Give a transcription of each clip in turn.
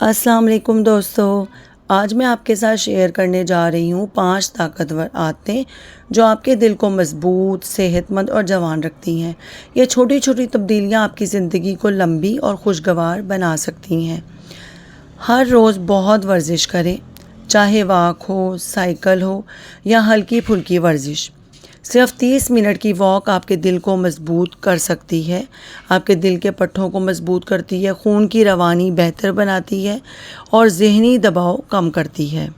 السلام علیکم دوستو، آج میں آپ کے ساتھ شیئر کرنے جا رہی ہوں پانچ طاقتور عادتیں جو آپ کے دل کو مضبوط صحت مند اور جوان رکھتی ہیں۔ یہ چھوٹی چھوٹی تبدیلیاں آپ کی زندگی کو لمبی اور خوشگوار بنا سکتی ہیں۔ ہر روز بہت ورزش کریں، چاہے واک ہو، سائیکل ہو یا ہلکی پھلکی ورزش۔ صرف تیس منٹ کی واک آپ کے دل کو مضبوط کر سکتی ہے۔ آپ کے دل کے پٹھوں کو مضبوط کرتی ہے، خون کی روانی بہتر بناتی ہے اور ذہنی دباؤ کم کرتی ہے۔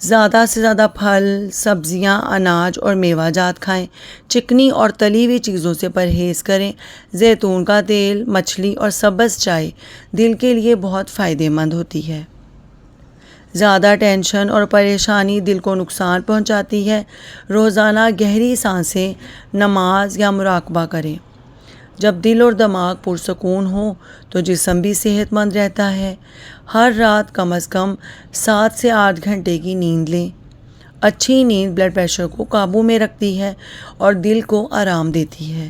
زیادہ سے زیادہ پھل، سبزیاں، اناج اور میوہ جات کھائیں۔ چکنی اور تلی ہوئی چیزوں سے پرہیز کریں۔ زیتون کا تیل، مچھلی اور سبز چائے دل کے لیے بہت فائدہ مند ہوتی ہے۔ زیادہ ٹینشن اور پریشانی دل کو نقصان پہنچاتی ہے۔ روزانہ گہری سانسیں، نماز یا مراقبہ کریں۔ جب دل اور دماغ پرسکون ہو تو جسم بھی صحت مند رہتا ہے۔ ہر رات کم از کم سات سے آٹھ گھنٹے کی نیند لیں۔ اچھی نیند بلڈ پریشر کو قابو میں رکھتی ہے اور دل کو آرام دیتی ہے۔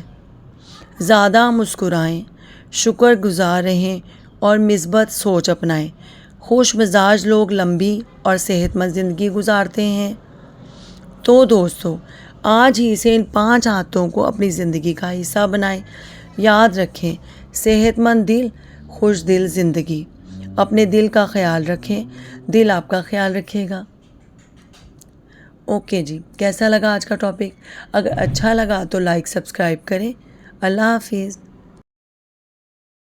زیادہ مسکرائیں شکر گزار رہیں اور مثبت سوچ اپنائیں۔ خوش مزاج لوگ لمبی اور صحت مند زندگی گزارتے ہیں۔ تو دوستو، آج ہی سے ان پانچ عادتوں کو اپنی زندگی کا حصہ بنائیں۔ یاد رکھیں، صحت مند دل، خوش دل زندگی۔ اپنے دل کا خیال رکھیں، دل آپ کا خیال رکھے گا۔ اوکے جی کیسا لگا آج کا ٹاپک اگر اچھا لگا تو لائک سبسکرائب کریں۔ اللہ حافظ۔